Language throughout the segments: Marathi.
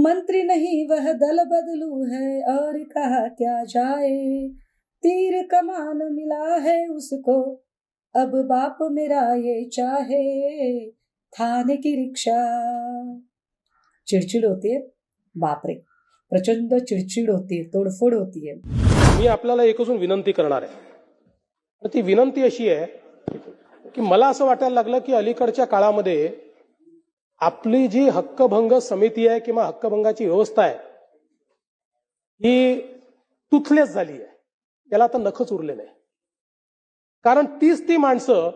मंत्री नहीं वह दल बदलू है और कहा क्या जाए। तीर कमान मिला है उसको अब बाप मेरा ये चाहे। थाने की रिक्शा। चिडचिड होते बापरे प्रचंड चिडचिड होती तोडफोड होतीये मी आपल्याला एक अजून विनंती करणार आहे. ती विनंती अशी आहे की मला असं वाटायला लागलं की अलीकडच्या काळामध्ये आपली जी हक्कभंग समिती आहे किंवा हक्कभंगाची व्यवस्था आहे ही तुथलेच झाली आहे. त्याला आता नखच उरले नाही. कारण तीच ती माणसं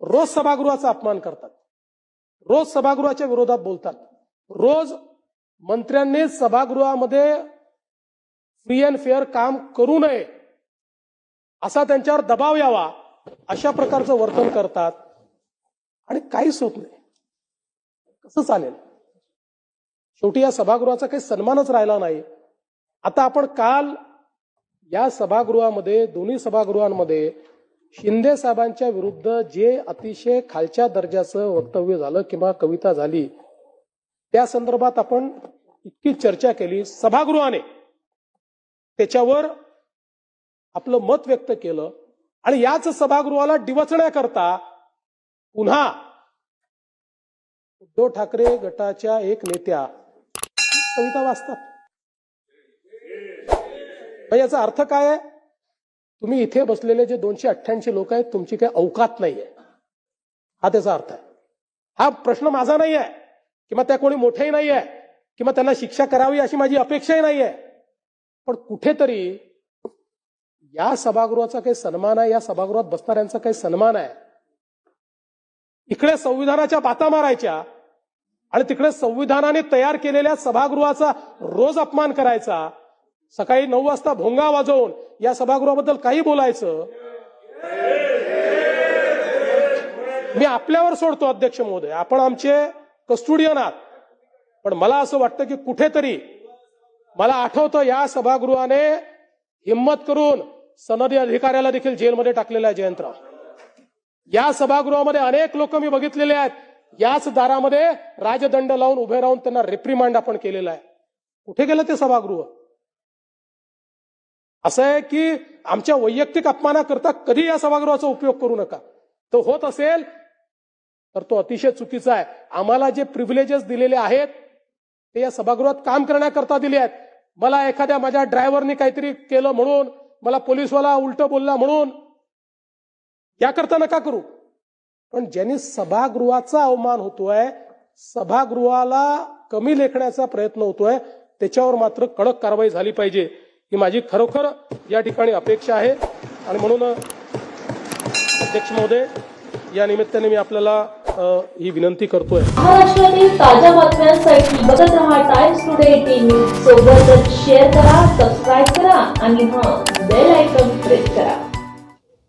रोज सभागृहाचा अपमान करतात. रोज सभागृहाच्या विरोधात बोलतात. रोज मंत्र्यांनी सभागृहामध्ये फ्री अँड फेअर काम करू नये असा त्यांच्यावर दबाव यावा अशा प्रकारचं वर्तन करतात. आणि काहीच होत नाही. कसं चालेल? शेवटी या सभागृहाचा काही सन्मानच राहिला नाही. आता आपण काल या सभागृहामध्ये दोन्ही सभागृहांमध्ये शिंदे साहेबांच्या विरुद्ध जे अतिशय खालच्या दर्जाचं वक्तव्य झालं किंवा कविता झाली त्या संदर्भात आपण इतकी चर्चा केली. सभागृहाने त्याच्यावर आपलं मत व्यक्त केलं आणि याच सभागृहाला डिवचण्याकरता पुन्हा उद्धव ठाकरे गटाच्या एक नेत्या. कविता वाचतात. याचा अर्थ काय आहे? तुम्ही इथे बसलेले जे दोनशे अठ्ठ्याऐंशी लोक आहेत तुमची काही अवकात नाहीये. हा त्याचा अर्थ आहे. हा प्रश्न माझा नाही आहे किंवा त्या कोणी मोठेही नाही आहे किंवा त्यांना शिक्षा करावी अशी माझी अपेक्षाही नाही आहे पण कुठेतरी या सभागृहाचा काही सन्मान आहे या सभागृहात बसणाऱ्यांचा काही सन्मान आहे. इकडे संविधानाच्या बाता मारायच्या आणि तिकडे संविधानाने तयार केलेल्या सभागृहाचा रोज अपमान करायचा. सकाळी नऊ वाजता भोंगा वाजवून या सभागृहाबद्दल काही बोलायचं? मी आपल्यावर सोडतो अध्यक्ष महोदय. आपण आमचे कस्टुडियन आहात. पण मला असं वाटतं की कुठेतरी मला आठवतं या सभागृहाने हिंमत करून सनदी अधिकाऱ्याला देखील जेलमध्ये टाकलेला आहे जयंतराव. या सभागृहामध्ये अनेक लोक मी बघितलेले आहेत. याच दारामध्ये राजदंड लावून उभे राहून त्यांना रिप्रिमांड आपण केलेला आहे. कुठे गेलं ते सभागृह? असं आहे की आमच्या वैयक्तिक अपमानाकरता कधी या सभागृहाचा उपयोग करू नका. तो होत असेल तर तो अतिशय चुकीचा आहे. आम्हाला जे प्रिव्हिलेजेस दिलेले आहेत ते या सभागृहात काम करण्याकरता दिले आहेत. मला एखाद्या माझ्या ड्रायव्हरनी काहीतरी केलं म्हणून मला पोलीसवाला उलट बोलला म्हणून याकरता नका करू. पण ज्यांनी सभागृहाचा अवमान होतोय सभागृहाला कमी लेखण्याचा प्रयत्न होतोय त्याच्यावर मात्र कडक कारवाई झाली पाहिजे ही माझी खरोखर या ठिकाणी अपेक्षा आहे. आणि म्हणून अध्यक्ष महोदय या निमित्ताने मी आपल्याला ही विनंती करतोय. महाराष्ट्रातील ताज्या बातम्यांसाठी बघत रहा टाइम्स टुडे टीव्ही सोबतच शेअर करा सबस्क्राईब करा आणि हा बेल आयकॉन प्रेस करा.